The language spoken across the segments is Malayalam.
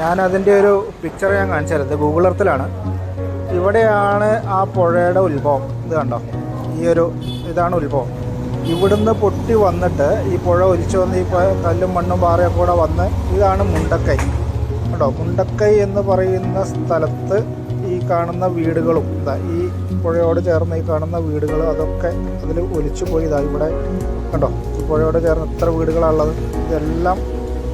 ഞാൻ അതിന്റെ ഒരു പിക്ചർ ഞാൻ കാണിച്ചു തരാം ഇത് ഗൂഗിൾ എർത്തിലാണ് ഇവിടെയാണ് ആ പുഴയുടെ ഉത്ഭവം. ഇത് കണ്ടോ? ഈ ഒരു ഇതാണ് ഉത്ഭവം. ഇവിടുന്ന് പൊട്ടി വന്നിട്ട് ഈ പുഴ ഒലിച്ചു വന്ന് ഈ കല്ലും മണ്ണും പാറയൊക്കെ കൂടെ വന്ന് ഇതാണ് മുണ്ടക്കൈ. കേട്ടോ മുണ്ടക്കൈ എന്ന് പറയുന്ന സ്ഥലത്ത് ഈ കാണുന്ന വീടുകളും ഇതാ ഈ പുഴയോട് ചേർന്ന് ഈ കാണുന്ന വീടുകൾ അതൊക്കെ അതിൽ ഒലിച്ചു പോയി ഇതാ ഇവിടെ കണ്ടോ? ഈ പുഴയോട് ചേർന്ന് എത്ര വീടുകളാണുള്ളത് ഇതെല്ലാം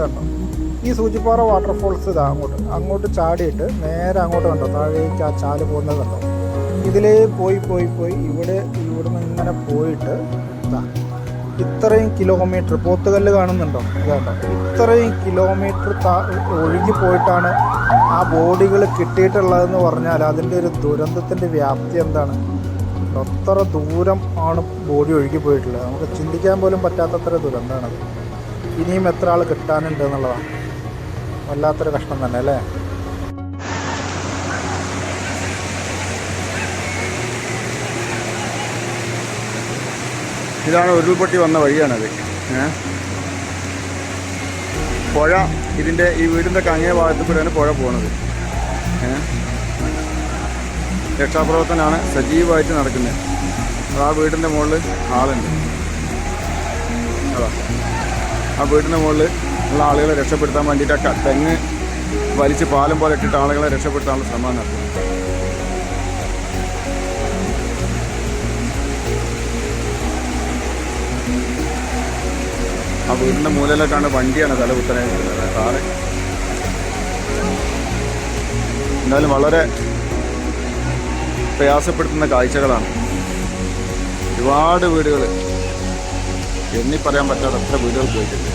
കണ്ടോ ഈ സൂചിപ്പാറ വാട്ടർഫോൾസ് ഇതാ അങ്ങോട്ട്. അങ്ങോട്ട് ചാടിയിട്ട് നേരെ അങ്ങോട്ട് കണ്ടോ? താഴേക്ക് ആ ചാൽ പോകുന്നത് ഇതിലേ പോയി പോയി പോയി ഇവിടെ ഇവിടുന്ന് ഇങ്ങനെ പോയിട്ട് ഇതാ. ഇത്രയും കിലോമീറ്റർ പോത്തുകല്ല് കാണുന്നുണ്ടോ? കേട്ടോ ഇത്രയും കിലോമീറ്റർ ഒഴുകി പോയിട്ടാണ് ആ ബോഡികൾ കിട്ടിയിട്ടുള്ളതെന്ന് പറഞ്ഞാൽ അതിന്റെ ഒരു ദുരന്തത്തിന്റെ വ്യാപ്തി എന്താണ്? അത്ര ദൂരം ആണ് ബോഡി ഒഴുകി പോയിട്ടുള്ളത്. നമുക്ക് ചിന്തിക്കാൻ പോലും പറ്റാത്തത്ര ദുരന്തമാണത്. ഇനിയും എത്ര ആൾ കിട്ടാനുണ്ട് എന്നുള്ളതാണ്. വല്ലാത്തൊരു കഷ്ടം തന്നെ അല്ലേ? ഇതാണ് ഉരുൾപൊട്ടി വന്ന വഴിയാണത്? പുഴ ഇതിന്റെ ഈ വീടിന്റെ കങ്ങേ ഭാഗത്ത് കൂടെയാണ് പുഴ ഏ? രക്ഷാപ്രവർത്തനമാണ് സജീവമായിട്ട് നടക്കുന്നത്. ആ വീടിന്റെ മുകളിൽ ആളുണ്ട്. അതാ. ആ വീടിന്റെ മുകളിൽ ഉള്ള ആളുകളെ രക്ഷപ്പെടുത്താൻ വേണ്ടിയിട്ട് ആ തെങ്ങ് വലിച്ച് പാലം പോലെ ഇട്ടിട്ട് ആളുകളെ രക്ഷപ്പെടുത്താനുള്ള ശ്രമം നടത്തുന്നത് ആ വീടിന്റെ മൂലയിലേക്കാണ് വണ്ടിയാണ് തല കുത്തനായിട്ടുള്ളത് കാറ്. എന്തായാലും വളരെ പ്രയാസപ്പെടുത്തുന്ന കാഴ്ചകളാണ്. ഒരുപാട് വീടുകൾ എണ്ണി പറയാൻ പറ്റാത്ത അത്ര വീടുകൾ പോയിട്ടുണ്ട്